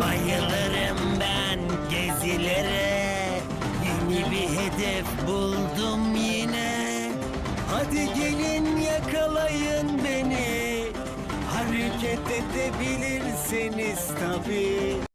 Bayılırım ben gezilere. Yeni bir hedef buldum yine. Hadi gelin yakalayın beni. Hareket edebilirsiniz tabii.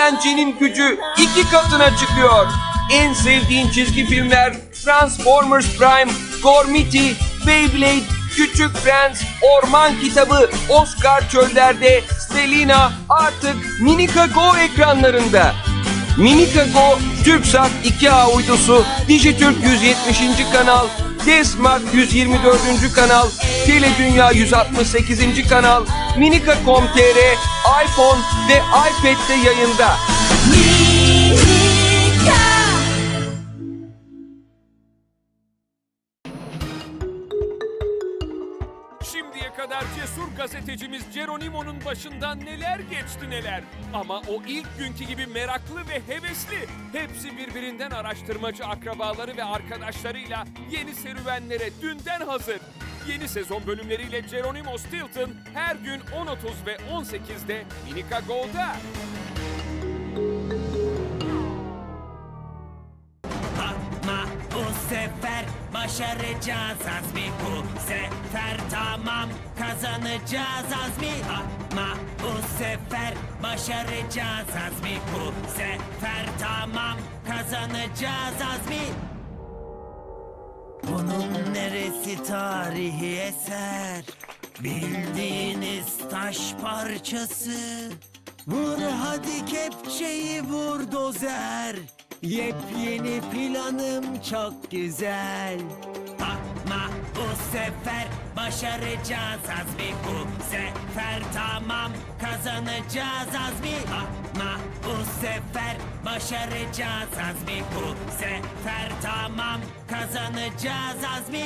Eğlencenin gücü iki katına çıkıyor. En sevdiğin çizgi filmler Transformers Prime, Gormiti, Beyblade, Küçük Prens, Orman Kitabı, Oscar Çöller'de, Stelina artık Minika Go ekranlarında. Minika Go, TürkSat 2A uydusu, Dijitürk 170. kanal, Desmark 124. kanal, Teledünya 168. kanal, Minika.com.tr, iPhone ve iPad'de yayında. Şimdiye kadar cesur gazetecimiz Geronimo'nun başından neler geçti neler. Ama o ilk günkü gibi meraklı ve hevesli. Hepsi birbirinden araştırmacı akrabaları ve arkadaşlarıyla yeni serüvenlere dünden hazır. Yeni sezon bölümleriyle Geronimo Stilton her gün 10.30 ve 18'de Minika Go'da. Başaracağız Azmi. Bu sefer tamam. Kazanacağız Azmi. Bakma bu sefer başaracağız Azmi. Bu sefer tamam. Kazanacağız Azmi. Bunun neresi tarihi eser? Bildiğiniz taş parçası. Vur hadi kepçeyi vur dozer Yepyeni planım çok güzel. Bakma bu sefer başaracağız Azmi. Bu sefer tamam kazanacağız Azmi. Bakma bu sefer başaracağız Azmi. Bu sefer tamam kazanacağız Azmi